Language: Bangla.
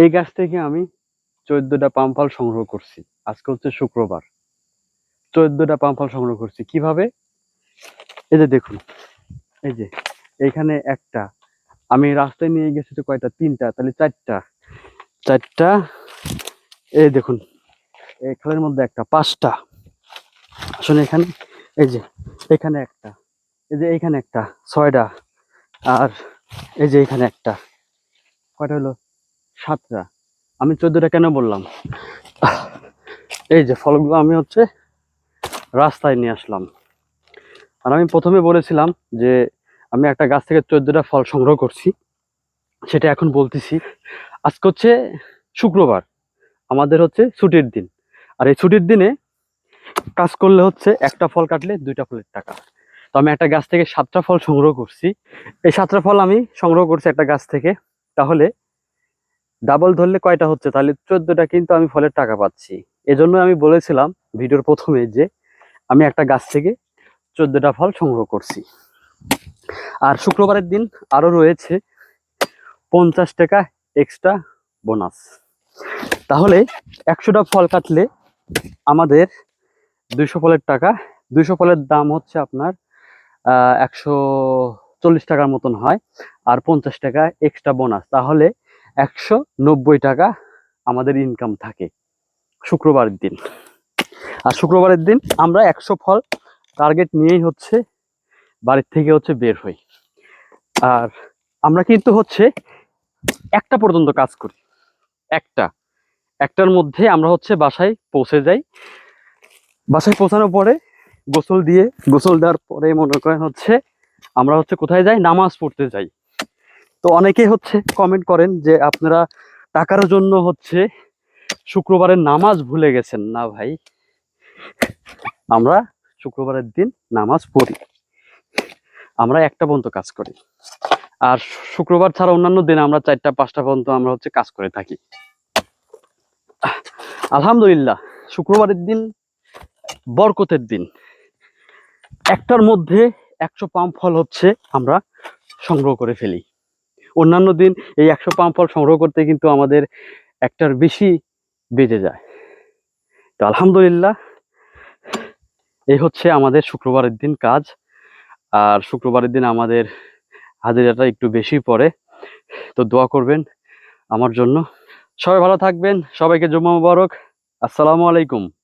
এই গাছ থেকে আমি চোদ্দটা পাম ফল সংগ্রহ করছি। আজকে হচ্ছে শুক্রবার। চোদ্দটা পাম ফল সংগ্রহ করছি। কীভাবে? এই যে দেখুন, এই যে এইখানে একটা, আমি রাস্তায় নিয়ে গেছি তো কয়টা? তিনটা, তাহলে চারটা। চারটা, এই দেখুন, এই খালের মধ্যে একটা, পাঁচটা। আসলে এখানে, এই যে এখানে একটা, এই যে এইখানে একটা, ছয়টা, আর এই যে এখানে একটা। কয়টা হলো? সাতটা। আমি চোদ্দটা কেন বললাম? এই যে ফলগুলো আমি হচ্ছে রাস্তায় নিয়ে আসলাম। আর আমি প্রথমে বলেছিলাম যে আমি একটা গাছ থেকে চোদ্দটা ফল সংগ্রহ করছি, সেটা এখন বলতেছি। আজকে হচ্ছে শুক্রবার, আমাদের হচ্ছে ছুটির দিন। আর এই ছুটির দিনে কাজ করলে হচ্ছে একটা ফল কাটলে দুইটা ফলের টাকা। তো আমি একটা গাছ থেকে সাতটা ফল সংগ্রহ করছি। এই সাতটা ফল আমি সংগ্রহ করছি একটা গাছ থেকে। তাহলে ডাবল ধরলে কয়টা হচ্ছে? তাহলে চোদ্দটা কিন্তু আমি ফলের টাকা পাচ্ছি। এজন্য আমি বলেছিলাম ভিডিওর প্রথমে যে আমি একটা গাছ থেকে চোদ্দটা ফল সংগ্রহ করছি। আর শুক্রবারের দিন আরও রয়েছে পঞ্চাশ টাকা এক্সট্রা বোনাস তাহলে একশোটা ফল কাটলে আমাদের দুইশো ফলের টাকা। দুইশো ফলের দাম হচ্ছে আপনার একশো চল্লিশ টাকার মতন হয়। আর পঞ্চাশ টাকা এক্সট্রা বোনাস তাহলে একশো নব্বই টাকা আমাদের ইনকাম থাকে শুক্রবারের দিন। আর শুক্রবারের দিন আমরা একশো ফল টার্গেট নিয়েই হচ্ছে বাড়ির থেকে হচ্ছে বের হই। আর আমরা কিন্তু হচ্ছে একটা পর্যন্ত কাজ করি। একটা। একটার মধ্যে আমরা হচ্ছে বাসায় পৌঁছে যাই। বাসায় পৌঁছানোর পরে গোসল দিয়ে, গোসল দেওয়ার পরে মনে করেন হচ্ছে আমরা হচ্ছে কোথায় যাই? নামাজ পড়তে যাই। তো অনেকে হচ্ছে কমেন্ট করেন যে আপনারা টাকার জন্য হচ্ছে শুক্রবারের নামাজ ভুলে গেছেন। না ভাই, আমরা শুক্রবারের দিন নামাজ পড়ি। আমরা একটা পর্যন্ত কাজ করি। আর শুক্রবার ছাড়া অন্যান্য দিন আমরা চারটা, পাঁচটা পর্যন্ত আমরা হচ্ছে কাজ করে থাকি। আলহামদুলিল্লাহ, শুক্রবারের দিন বরকতের দিন। একটার মধ্যে একশো পাম ফল হচ্ছে আমরা সংগ্রহ করে ফেলি। অন্যান্য দিন এই একশো পাম ফল সংগ্রহ করতে কিন্তু আমাদের একটার বেশি বেজে যায়। তো আলহামদুলিল্লাহ এই হচ্ছে আমাদের শুক্রবারের দিন কাজ। আর শুক্রবারের দিন আমাদের হাজিরাটা একটু বেশি পড়ে। তো দোয়া করবেন আমার জন্য। সবাই ভালো থাকবেন। সবাইকে জুম্মা মুবারক। আসসালামু আলাইকুম।